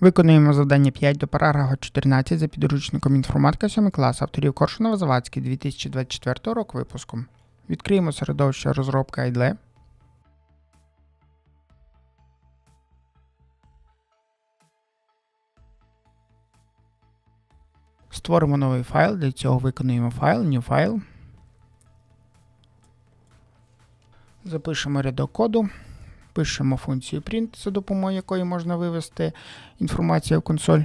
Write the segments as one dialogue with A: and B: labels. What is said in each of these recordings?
A: Виконуємо завдання 5 до параграфа 14 за підручником інформатика 7 клас авторів Коршунова Завадський 2024 року випуску. Відкриємо середовище розробка IDLE. Створимо новий файл. Для цього виконуємо файл, New File. Запишемо рядок коду. Пишемо функцію print, за допомогою якої можна вивести інформацію в консоль.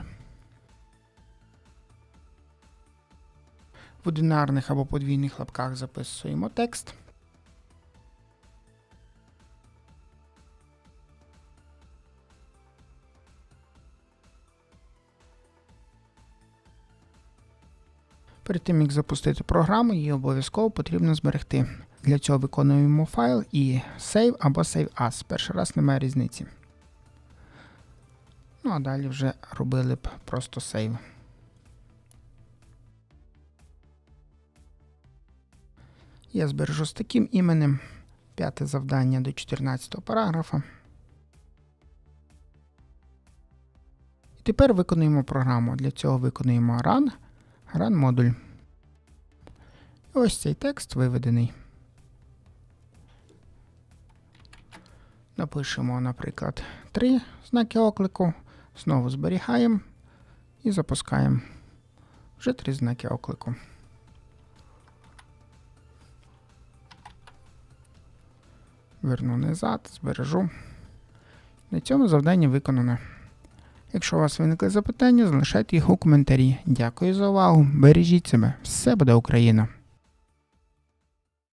A: В одинарних або подвійних лапках записуємо текст. Перед тим, як запустити програму, її обов'язково потрібно зберегти. Для цього виконуємо файл і save або save as. Перший раз немає різниці. Ну а далі вже робили б просто save. Я збережу з таким іменем. П'яте завдання до 14 параграфа. І тепер виконуємо програму. Для цього виконуємо run, run модуль. І ось цей текст виведений. Напишемо, наприклад, три знаки оклику. Знову зберігаємо і запускаємо. Вже три знаки оклику. Верну назад, збережу. На цьому завдання виконано. Якщо у вас виникли запитання, залишайте їх у коментарі. Дякую за увагу. Бережіть себе. Все буде Україна!